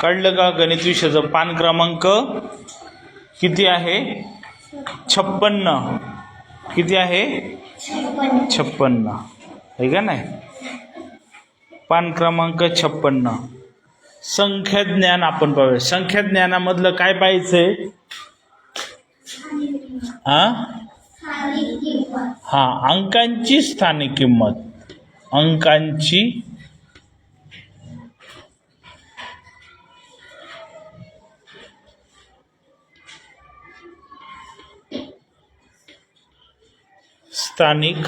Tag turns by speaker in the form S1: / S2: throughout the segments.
S1: कळलं का गणित विषयाचं? पान क्रमांक किती आहे? छप्पन्न. किती आहे? छप्पन्न. आहे का नाही? पान क्रमांक छप्पन्न. संख्या ज्ञान आपण पाहूया. संख्या ज्ञानामधलं काय पाहिजे हा? हा अंकांची स्थानिक किंमत. अंकांची स्थानिक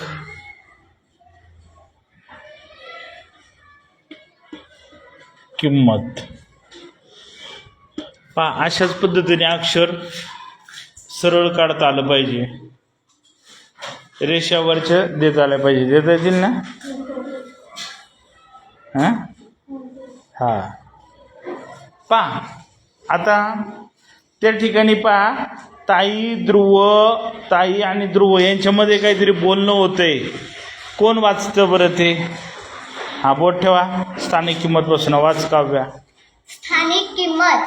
S1: किंमत. पा अशाच पद्धतीने अक्षर सरळ काढता आलं पाहिजे. रेषावरच्या देत आल्या पाहिजे. देता येतील ना? हां? हां. पा आता त्या ठिकाणी पहा ताई ध्रुव ताई आणि ध्रुव यांच्यामध्ये काहीतरी बोलणं होतंय. कोण वाचतं बरं ते? हा बोट ठेवा. स्थानिक किंमत बसून वाच काव्या.
S2: स्थानिक किंमत.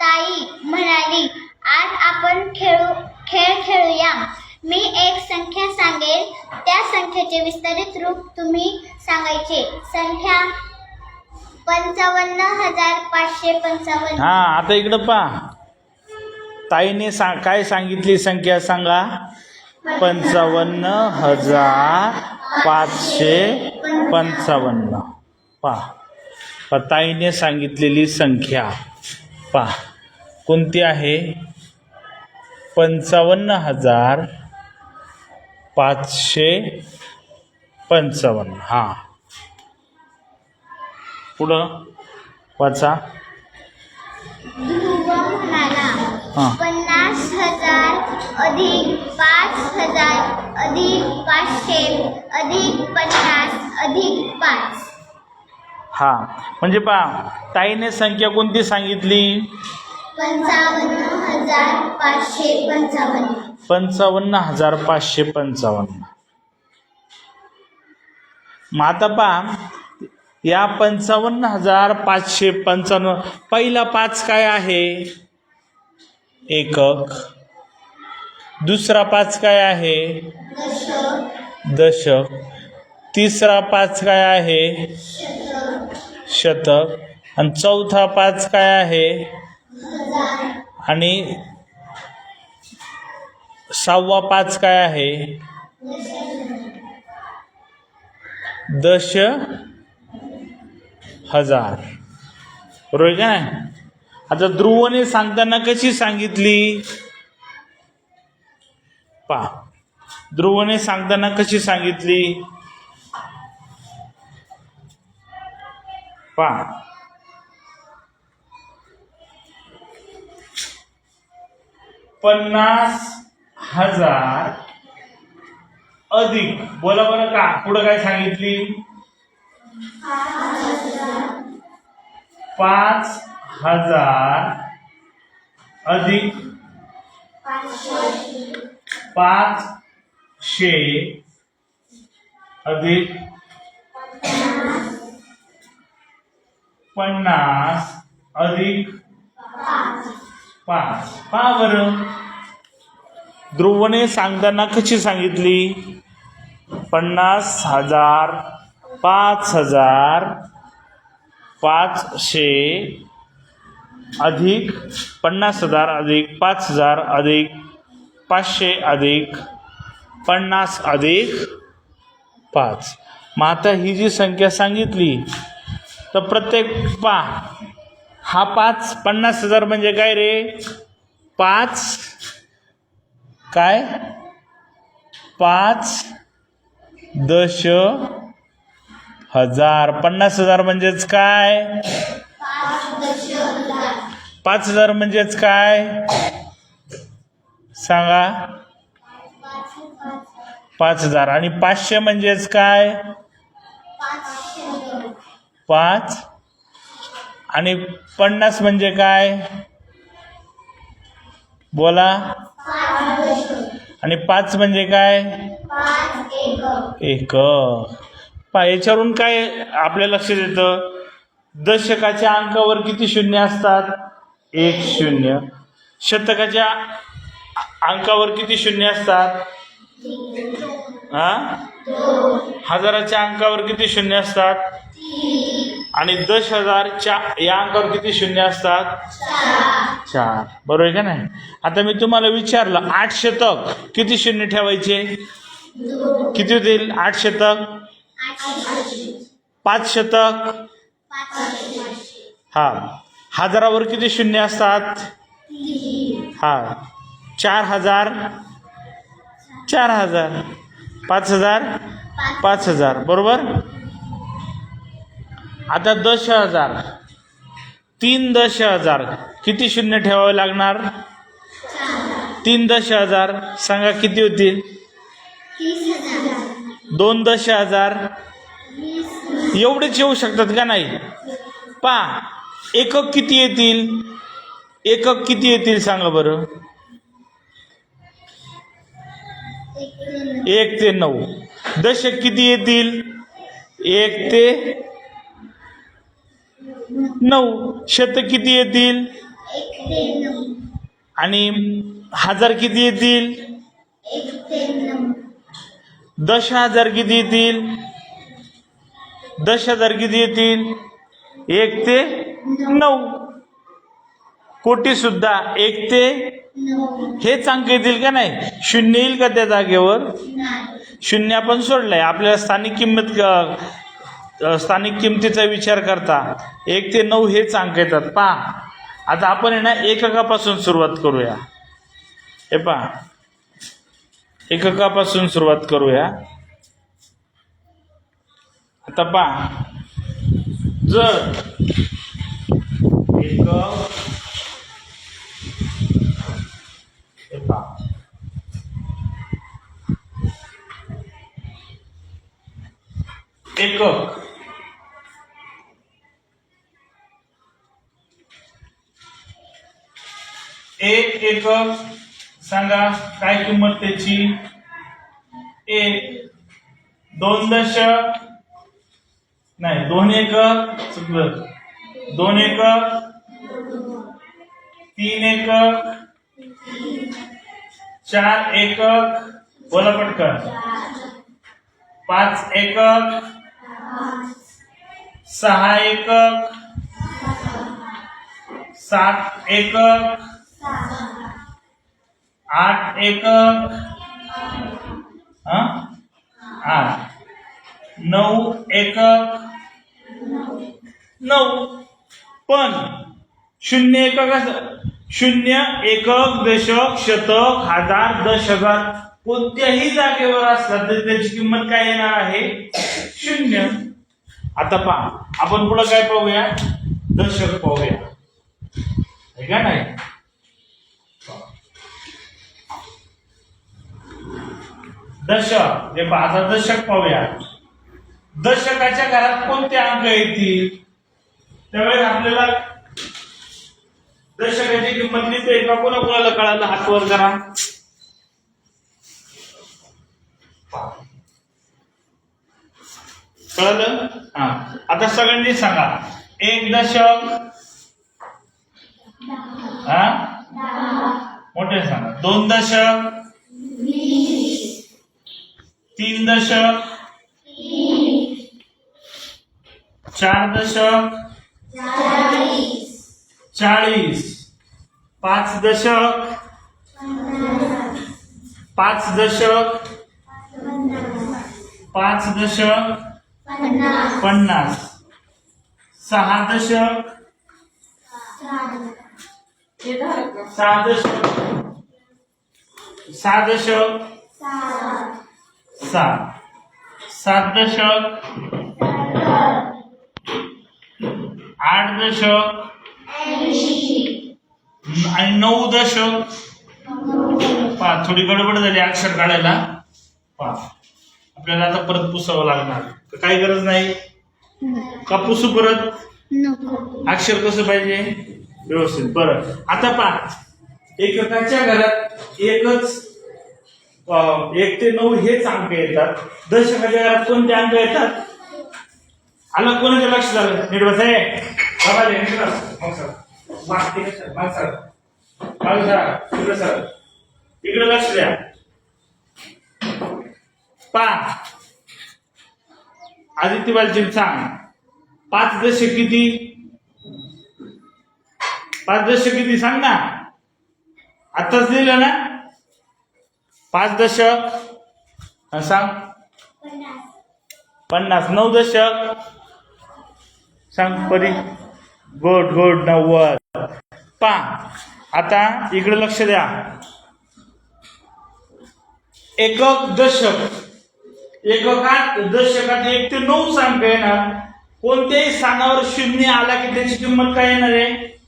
S2: ताई म्हणाली आज आपण खेळू खेळ खेळूया. मी एक संख्या सांगेन त्या संख्येचे विस्तारित रूप तुम्ही सांगायचे. संख्या पंचावन्न हजार पाचशे पंचावन्न.
S1: हा आता इकडं पहा. ताईने सा काय सांगितली संख्या सांगा? पंचावन्न हजार पाचशे पंचावन्न. पहा. ताईने सांगितलेली संख्या. पहा. कोणती आहे? पंचावन्न हजार पाचशे पंचावन्न. हां. पुढं वाचा.
S2: पन्नास हजार अधिक पाच हजार अधिक पाचशे अधिक पन्नास अधिक पाच.
S1: हा. म्हणजे पहा ताईने संख्या कोणती सांगितली?
S2: पंचावन्न हजार पाचशे पंचावन्न.
S1: पंचावन्न हजार पाचशे पंचावन्न. मग आता पहा या पंचावन्न हजार पाचशे पंचावन्न पहिला पाच काय आहे? एकक. दुसरा पाच काय आहे? दशक. तिसरा पाच काय आहे? शतक. आणि चौथा पाच काय आहे? आणि सहावा पाच काय आहे? दश हजार बरोबर काय का नाही? आता ध्रुवने सांगताना कशी सांगितली? पा ध्रुवने सांगताना कशी सांगितली? पा पन्नास हजार अधिक. बोला बरं का पुढं काय सांगितली? पाच हजार अधिक पाचशे अधिक पन्नास अधिक पाच. पहा बरं. ध्रुवने सांगताना कशी सांगितली? पन्नास हजार पाच हजार पाचशे अधिक पन्नास हजार अधिक पाच हजार अधिक पाचशे अधिक पन्नास अधिक पाच. मग आता ही जी संख्या सांगितली तर प्रत्येक पा हा पाच पन्नास हजार म्हणजे काय रे? पाच काय? पाच दश हजार. पन्नास हजार म्हणजेच काय? पाच हजार म्हणजेच काय? सांगा. पाच हजार. आणि पाचशे म्हणजेच काय? पाच. आणि पन्नास म्हणजे काय? बोला. आणि पाच म्हणजे काय? एक. पा याच्यावरून काय आपल्या लक्षात येतं? दशकाच्या अंकावर किती शून्य असतात? एक शून्य. शतकाच्या अंकावर किती शून्य असतात? हा? हजाराच्या अंकावर किती शून्य असतात? आणि दश हजारच्या या अंकावर किती शून्य असतात? चार. बरोबर आहे का नाही? आता मी तुम्हाला विचारलं आठ शतक किती शून्य ठेवायचे? किती होतील? आठ शतक? पाच शतक. हा. हजारावर किती शून्य असतात? हा चार हजार. चार हजार. पाच हजार. पाच हजार. बरोबर? आता दश हजार. तीन दश हजार. किती शून्य ठेवावे लागणार? तीन दश हजार. सांगा किती होतील दोन दश हजार. एवढेच येऊ शकतात का नाही? पा एकक किती येतील? एकक किती येतील सांगा बरं.
S2: एक
S1: ते नऊ. दशक किती येतील? एक ते नऊ. शतक किती येतील? आणि हजार किती येतील? दश हजार किती येतील? दश हजार किती येतील? एक ते नऊ. कोटी सुद्धा एक ते
S2: हे
S1: हेच अंक येतील का नाही? शून्य येईल का त्या जागेवर? शून्य आपण सोडलंय. आपल्याला स्थानिक किंमत स्थानिक किमतीचा विचार करता. एक ते नऊ हेच अंक येतात. पा आता आपण आहे ना एककापासून सुरुवात करूया. हे पा एककापासून सुरुवात करूया. आता पा जर एकक हे एकक एक एकक सांगा काय किंमत त्याची? एक दोन दशक नाही दोन एकक चुकलं. दोन एकक तीन एकक. चार एकक. बोला पटकन. पाच एकक. सहा एकक. सात एकक. आठ एकक. आठ. नऊ एकक. नऊ. पण शून्य एकक असं. शून्य एकक दशक शतक हजार दश हजार कोणत्याही जागेवर असला तरी त्याची किंमत काय येणार आहे? शून्य. आता पहा आपण पुढं काय पाहूया? दशक पाहूया. आहे का नाही? दशक हे पहा आता दशक पाहूया. दशकाच्या घरात कोणते अंक येतील? त्यावेळेस आपल्याला दर्शकाची किंमत लिहिते का कोणा कोणाला कळालं हात वर करा. कळलं? हा. आता सगळ्यांनी सांगा. एक दशक हा? मोठे सांगा. दोन दशक तीन दशक चार दशक चाळीस. पाच दशक. पाच दशक. पाच दशक.
S2: पन्नास.
S1: सहा दशक. सहा दशक. सहा दशक. सात. सात दशक. आठ दशक. आणि नऊ दशक. पा थोडी गडबड झाली अक्षर काढायला. पा आपल्याला आता परत पुसावं लागणार. तर काही गरज नाही. का पुसू परत. अक्षर कसं पाहिजे? व्यवस्थित. बरं. आता पा एककाच्या घरात एकच एक ते नऊ हेच अंक येतात. दशकाच्या घरात कोणते अंक येतात? आलं कोणाच्या लक्ष झालं नीट आहे बाबा रे, नीट बस मग सर. माग तिकडे सर माग सर. माग सर तिकडे सर. इकडे लक्ष द्या. पा. आदित्य बालचिन सांग पाच दशक किती? पाच दशक किती? सांग ना. आताच दिलं ना? पाच दशक. सांग.
S2: पन्नास.
S1: नऊ दशक. सांग परी. गुड गुड नव्वद. पा. आता इकडे लक्ष द्या. एकक दशक. एककात दशकात एक ते नऊ सांग येणार. कोणत्याही स्थानावर शून्य आला की त्याची किंमत काय येणार आहे?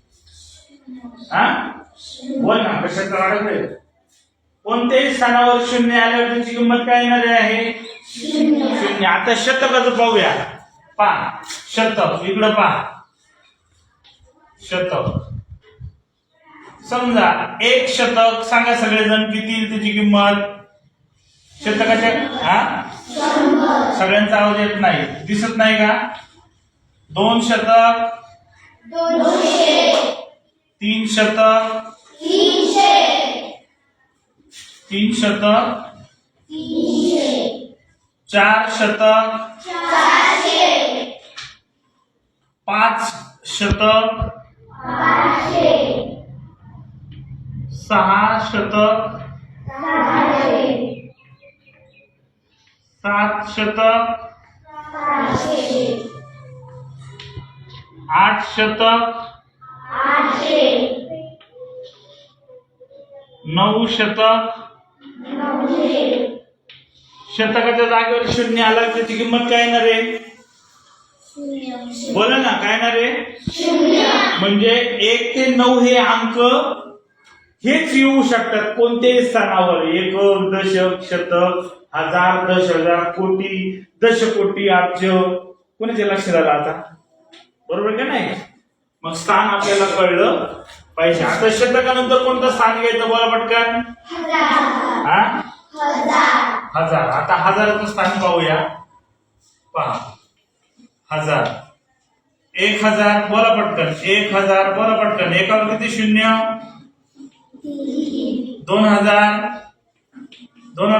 S1: हा? बोल ना कशाचं अडकलंय कोणत्याही स्थानावर शून्य आल्यावर त्याची किंमत काय येणार आहे? शून्य. आता शतकाचं पाहूया. पा. शतक. इकडं पहा शतक. समजा एक शतक सांगा सगळेजण किती येईल त्याची किंमत? शतकाच्या हा? सगळ्यांचा आवाज येत नाही. दिसत नाही का? दोन शतक. तीन शतक. तीन शतक. चार शतक. पाच शतक. सहा शतक सात शतक आठ शतक नऊ शतक शतकाच्या जागेवर शून्य आला त्याची किंमत काय येणार आहे? बोला ना काय येणार आहे? म्हणजे एक ते नऊ हे अंक हेच येऊ शकतात. कोणत्याही स्थानावर एक दशक शतक हजार दश हजार कोटी दशकोटी अब्ज कोणाच्या लक्षात आलं आता? बरोबर का नाही? मग स्थान आपल्याला कळलं पाहिजे. आता शतकानंतर कोणतं स्थान घ्यायचं बोला पटकन?
S2: हजार.
S1: हा?
S2: हजार.
S1: हजार. आता हजाराचं स्थान पाहूया. पहा. हजार. एक हजार बोला पटकन. एक हजार बोला पटकन. एकावर किती शून्य?
S2: तीन
S1: दोन हजार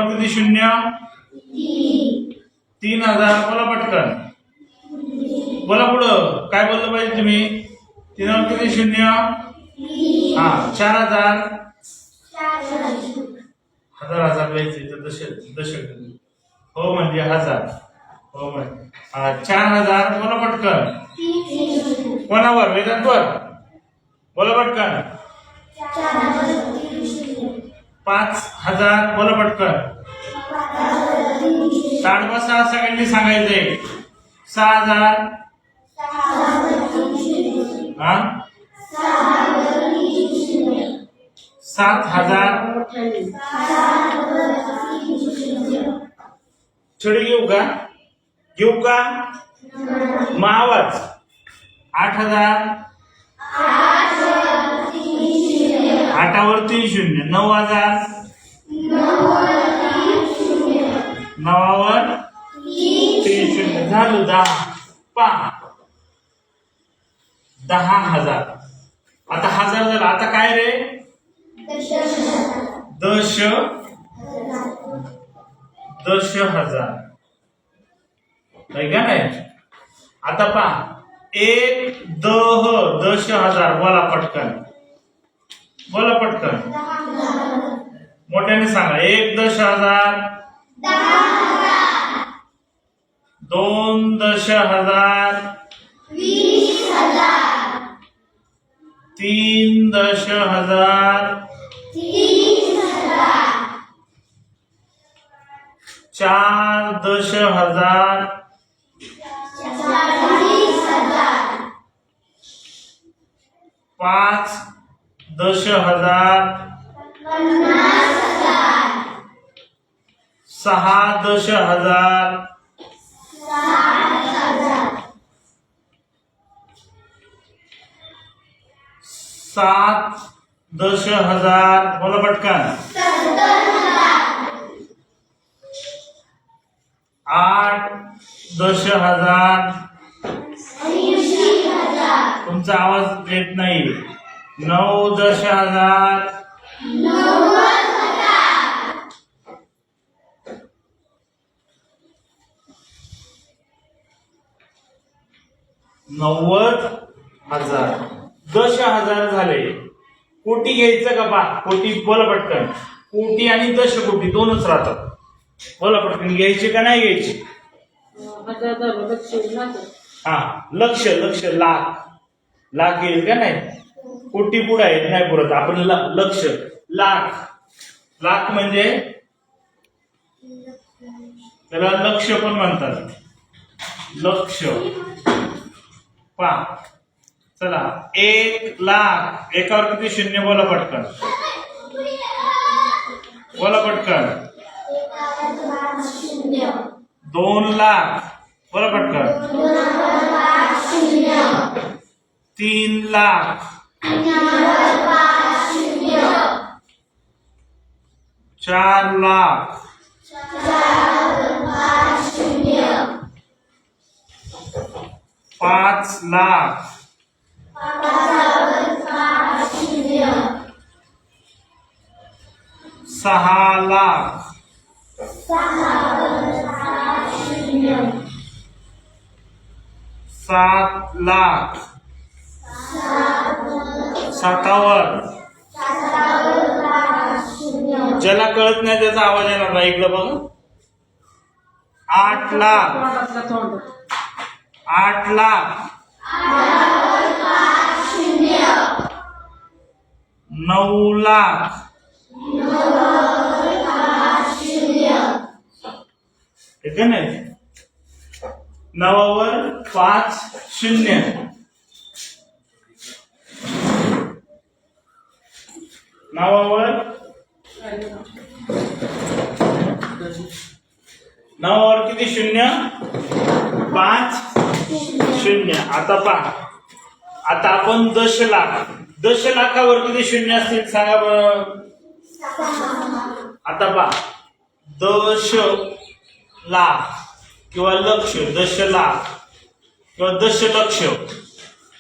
S1: किती शून्य?
S2: तीन
S1: हजार. बोला पटकन. बोला पुढं. काय बोललं पाहिजे तुम्ही? तीनावर किती शून्य? हा चार हजार. हजार हजार द्यायचे. तर दशक दशक हो म्हणजे हजार. हो म्हणजे. चार हजार. बोला पटकन. कोणावर? वेदांतवर? बोला पटकन. पाच हजार बोला पटकन. साठ सहा सगळ्यांनी सांगायचंय सहा हजार. हा? सात हजार. छडी घेऊ का? घेऊ का? मग आवाज आठ हजार. आठावर तीन शून्य. नऊ हजार नवावर तीन शून्य. झालं दहा. पा. दहा हजार. आता हजार झाला. आता काय रे? दश. दश हजार. का नाही? आता पहा. एक दह दश हजार. बोला पटकन. बोला पटकन. मोठ्याने सांगा. एक दश हजार दोन दश हजार तीन दश हजार चार दश हजार पाच दश हजार सहा दश हजार सात दश हजार बोला पटकन. आठ दश हजार. तुमचा आवाज येत नाही. नऊ दश हजार नव्वद हजार. दश हजार झाले. कोटी घ्यायचं का बा? कोटी बोला पटकन. कोटी आणि दश कोटी दोनच राहतात. बोला पटकन घ्यायची का नाही घ्यायची? हा लक्ष लक्ष लाख. लाख येईल का नाही? कोटी पुढे आहेत नाही पुरत आपण लक्ष लाख. लाख म्हणजे? त्याला लक्ष पण म्हणतात. लक्ष. पा चला. एक लाख. एकावर किती? शून्य. बोला पटकन. बोला पटकन. दोन लाख. बोला पटकन. तीन लाख. चार लाख पाच लाख सहा लाख सात लाख सातावर. ज्याला कळत नाही त्याचा आवाज येणार नाही. इकडं बघ. आठ लाख. आठ लाख. नऊ लाख. हे का नाही नवावर पाच शून्य. नवावर? नवावर किती? शून्य? पाच? शून्य. आता पहा. आता आपण दश लाख दश लाखावर किती शून्य असतील? सांगा बरं. आता पहा. दश लाख किंवा लक्ष दश लाख किंवा दशलक्ष.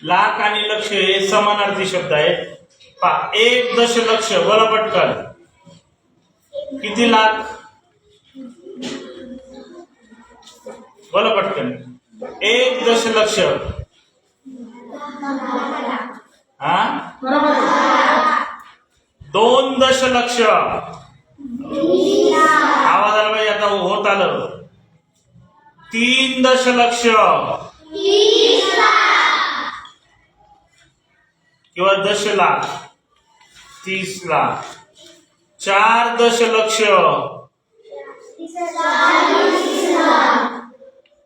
S1: लाख आणि लक्ष हे समानार्थी शब्द आहेत. पहा एक दशलक्ष बोला पटकन किती लाख? बोला पटकन एक दशलक्ष. हा? दोन दशलक्ष. आवाज आला पाहिजे आता होत आलं. तीन दशलक्ष. किंवा दश लाख. तीस लाख. चार दशलक्ष.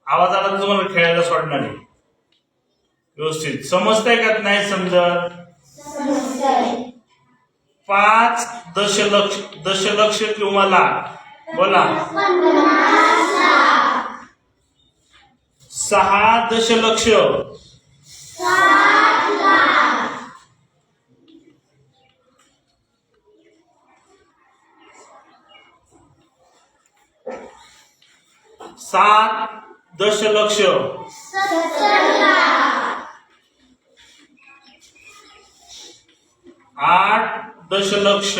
S1: आवाज आला तर तुम्हाला खेळायला सोडणार? आहे व्यवस्थित. समजतंय का नाही समजत पाच दशलक्ष दशलक्ष किंवा लाख. बोला. सहा दशलक्ष. सात दशलक्ष. आठ दशलक्ष.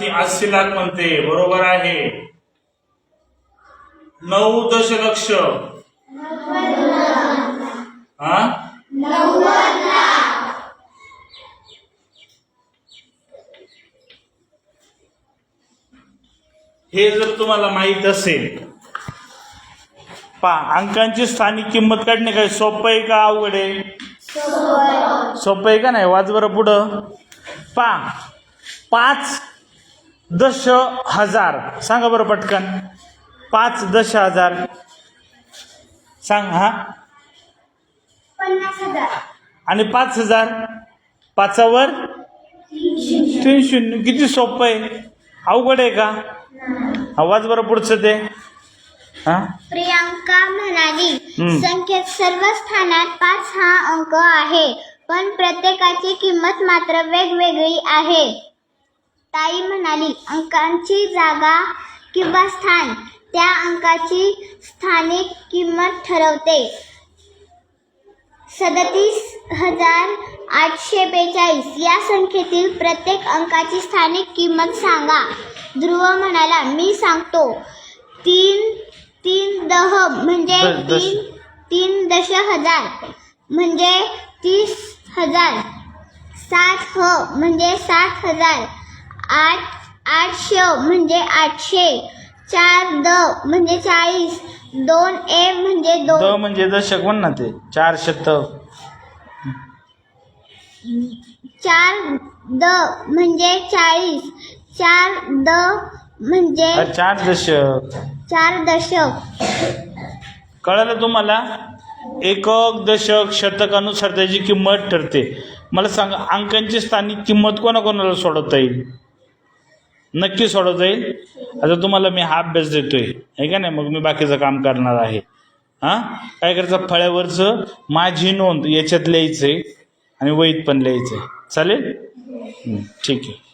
S1: ती अस्सी लाख म्हणते बरोबर आहे. नऊ दशलक्ष. हा? हे जर तुम्हाला माहीत असेल पा अंकांची स्थानिक किंमत काढणे काय सोपं आहे का अवघड आहे? सोपं आहे का नाही? वाच बरं पुढं. पा पाच दश हजार. सांगा बरं पटकन. पाच दश हजार. सांग हा. आणि पाच हजार. पाचावर तीन शून्य. किती सोपं आहे? अवघड आहे का? आवाज बरं पुढचं ते. हा?
S2: प्रियांका म्हणाली
S1: हम्म.
S2: संख्येत सर्व स्थानात पाच हा अंक आहे पण प्रत्येकाची किंमत मात्र वेगवेगळी आहे. ताई म्हणाली अंकांची जागा किंवा स्थान त्या अंकाची स्थानिक किंमत ठरवते. सदतीस हजार आठशे बेचाळीस. या संख्येतील प्रत्येक अंकाची स्थानिक किंमत सांगा. ध्रुव म्हणाला मी सांगतो. तीन तीन दह म्हणजे. तीन तीन दश हजार म्हणजे तीस हजार. सात ह म्हणजे साठ हजार. आठ आठ श म्हणजे आठशे. चार द म्हणजे चाळीस. दोन ए म्हणजे
S1: द
S2: दोन
S1: म्हणजे दशक म्हण ना ते. चार शतक
S2: चार द म्हणजे चाळीस. चार द म्हणजे
S1: अरे चार दशक.
S2: चार दशक.
S1: कळलं तुम्हाला? एकक दशक शतकानुसार त्याची किंमत ठरते. मला सांगा अंकांची स्थानिक किंमत कोणाकोणाला सोडवता येईल? नक्की सोडवता येईल. आता तुम्हाला मी हा अभ्यास देतोय. आहे का नाही? मग मी बाकीचं काम करणार आहे. हां? काय करायचं? फळ्यावरचं माझी नोंद याच्यात लिहायचं आहे आणि वहीत पण लिहायचं आहे चालेल ठीक आहे.